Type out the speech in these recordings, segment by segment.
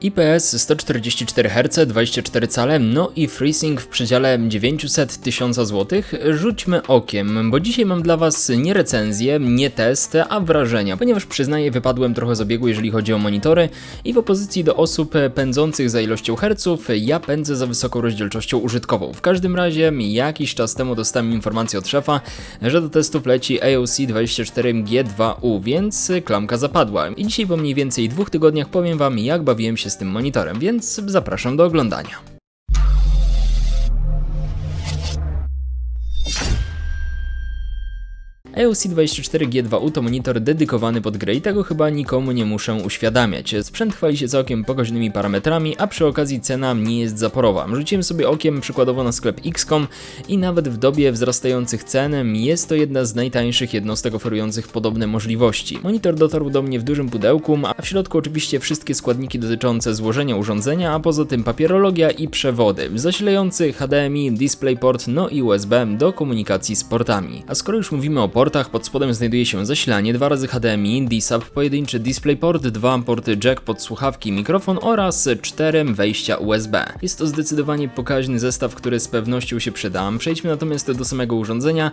IPS 144 Hz, 24 cale, no i FreeSync w przedziale 900 1000 zł. Rzućmy okiem, bo dzisiaj mam dla Was nie recenzję, nie test, a wrażenia, ponieważ przyznaję, wypadłem trochę z obiegu, jeżeli chodzi o monitory i w opozycji do osób pędzących za ilością herców, ja pędzę za wysoką rozdzielczością użytkową. W każdym razie, jakiś czas temu dostałem informację od szefa, że do testów leci AOC 24G2U, więc klamka zapadła. I dzisiaj po mniej więcej dwóch tygodniach powiem Wam, jak bawiłem się z tym monitorem, więc zapraszam do oglądania. EOC 24G2U to monitor dedykowany pod grę i tego chyba nikomu nie muszę uświadamiać. Sprzęt chwali się całkiem pokaźnymi parametrami, a przy okazji cena nie jest zaporowa. Rzuciłem sobie okiem przykładowo na sklep XCOM i nawet w dobie wzrastających cen jest to jedna z najtańszych jednostek oferujących podobne możliwości. Monitor dotarł do mnie w dużym pudełku, a w środku oczywiście wszystkie składniki dotyczące złożenia urządzenia, a poza tym papierologia i przewody, zasilający HDMI, DisplayPort, no i USB do komunikacji z portami. A skoro już mówimy o portach, pod spodem znajduje się zasilanie, dwa razy HDMI, D-Sub, pojedynczy DisplayPort, dwa porty jack pod słuchawki, mikrofon oraz cztery wejścia USB. Jest to zdecydowanie pokaźny zestaw, który z pewnością się przyda. Przejdźmy natomiast do samego urządzenia.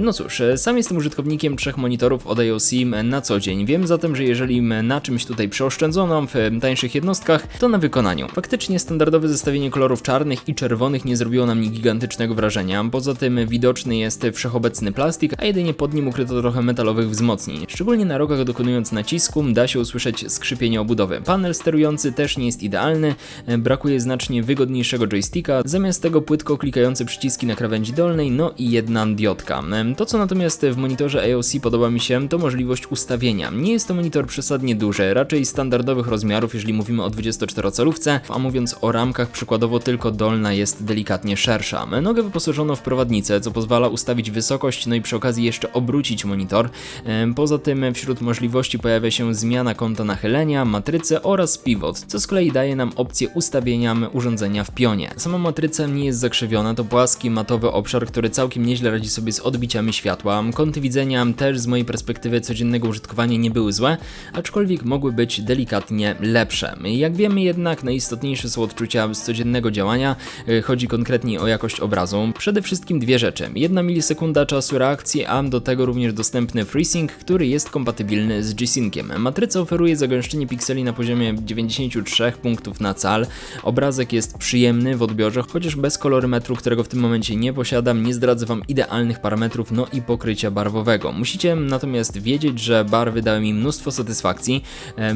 No cóż, sam jestem użytkownikiem trzech monitorów od IOC na co dzień. Wiem zatem, że jeżeli na czymś tutaj przeoszczędzono w tańszych jednostkach, to na wykonaniu. Faktycznie standardowe zestawienie kolorów czarnych i czerwonych nie zrobiło na mnie gigantycznego wrażenia. Poza tym widoczny jest wszechobecny plastik, a jedynie pod nim ukryto trochę metalowych wzmocnień. Szczególnie na rogach dokonując nacisku da się usłyszeć skrzypienie obudowy. Panel sterujący też nie jest idealny, brakuje znacznie wygodniejszego joysticka, zamiast tego płytko klikające przyciski na krawędzi dolnej, no i jedna diodka. To co natomiast w monitorze AOC podoba mi się to możliwość ustawienia. Nie jest to monitor przesadnie duży, raczej standardowych rozmiarów, jeżeli mówimy o 24-calówce, a mówiąc o ramkach przykładowo tylko dolna jest delikatnie szersza. Nogę wyposażono w prowadnicę, co pozwala ustawić wysokość, no i przy okazji jeszcze obrócić monitor. Poza tym wśród możliwości pojawia się zmiana kąta nachylenia, matrycy oraz pivot, co z kolei daje nam opcję ustawienia urządzenia w pionie. Sama matryca nie jest zakrzywiona, to płaski, matowy obszar, który całkiem nieźle radzi sobie z odbiciami światła. Kąty widzenia też z mojej perspektywy codziennego użytkowania nie były złe, aczkolwiek mogły być delikatnie lepsze. Jak wiemy jednak najistotniejsze są odczucia z codziennego działania, e, chodzi konkretnie o jakość obrazu. Przede wszystkim dwie rzeczy. Jedna milisekunda czasu reakcji, a do tego również dostępny FreeSync, który jest kompatybilny z G-Synciem. Matryca oferuje zagęszczenie pikseli na poziomie 93 punktów na cal. Obrazek jest przyjemny w odbiorze, chociaż bez kolorymetru, którego w tym momencie nie posiadam, nie zdradzę Wam idealnych parametrów, no i pokrycia barwowego. Musicie natomiast wiedzieć, że barwy dały mi mnóstwo satysfakcji.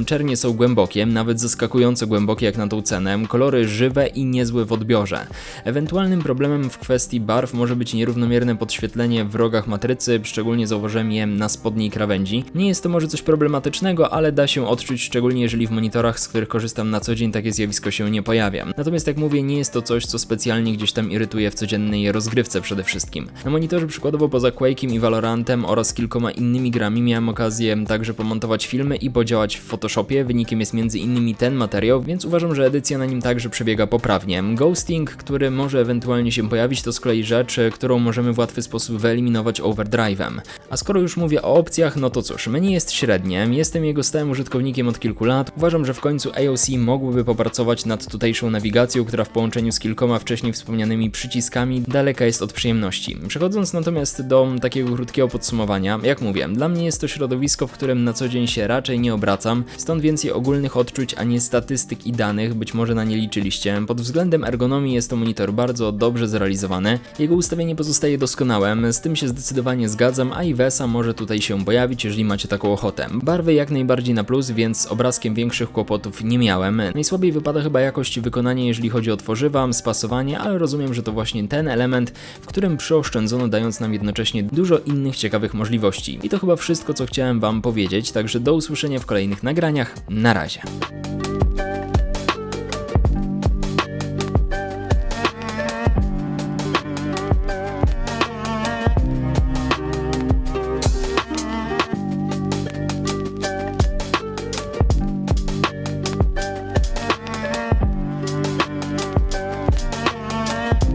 Czernie są głębokie, nawet zaskakująco głębokie jak na tą cenę, kolory żywe i niezłe w odbiorze. Ewentualnym problemem w kwestii barw może być nierównomierne podświetlenie w rogach matrycy, szczególnie zauważyłem je na spodniej krawędzi. Nie jest to może coś problematycznego, ale da się odczuć, szczególnie jeżeli w monitorach, z których korzystam na co dzień, takie zjawisko się nie pojawia. Natomiast jak mówię, nie jest to coś, co specjalnie gdzieś tam irytuje w codziennej rozgrywce przede wszystkim. Na monitorze przykładowo poza Quake'iem i Valorantem oraz kilkoma innymi grami miałem okazję także pomontować filmy i podziałać w Photoshopie. Wynikiem jest innymi ten materiał, więc uważam, że edycja na nim także przebiega poprawnie. Ghosting, który może ewentualnie się pojawić, to z kolei rzecz, którą możemy w łatwy sposób wyeliminować overdrive'em. A skoro już mówię o opcjach, no to cóż, menu jest średnie, jestem jego stałym użytkownikiem od kilku lat. Uważam, że w końcu AOC mogłyby popracować nad tutejszą nawigacją, która w połączeniu z kilkoma wcześniej wspomnianymi przyciskami daleka jest od przyjemności. Przechodząc natomiast do takiego krótkiego podsumowania, jak mówię, dla mnie jest to środowisko, w którym na co dzień się raczej nie obracam, stąd więcej ogólnych odczuć, a nie statystyk i danych, być może na nie liczyliście. Pod względem ergonomii jest to monitor bardzo dobrze zrealizowany, jego ustawienie pozostaje doskonałe, z tym się zdecydowanie zgadzam, a i IWS-a może tutaj się pojawić, jeżeli macie taką ochotę. Barwy jak najbardziej na plus, więc z obrazkiem większych kłopotów nie miałem. Najsłabiej wypada chyba jakość wykonania, jeżeli chodzi o tworzywa, spasowanie, ale rozumiem, że to właśnie ten element, w którym przyoszczędzono, dając nam jednocześnie dużo innych ciekawych możliwości. I to chyba wszystko, co chciałem Wam powiedzieć, także do usłyszenia w kolejnych nagraniach. Na razie.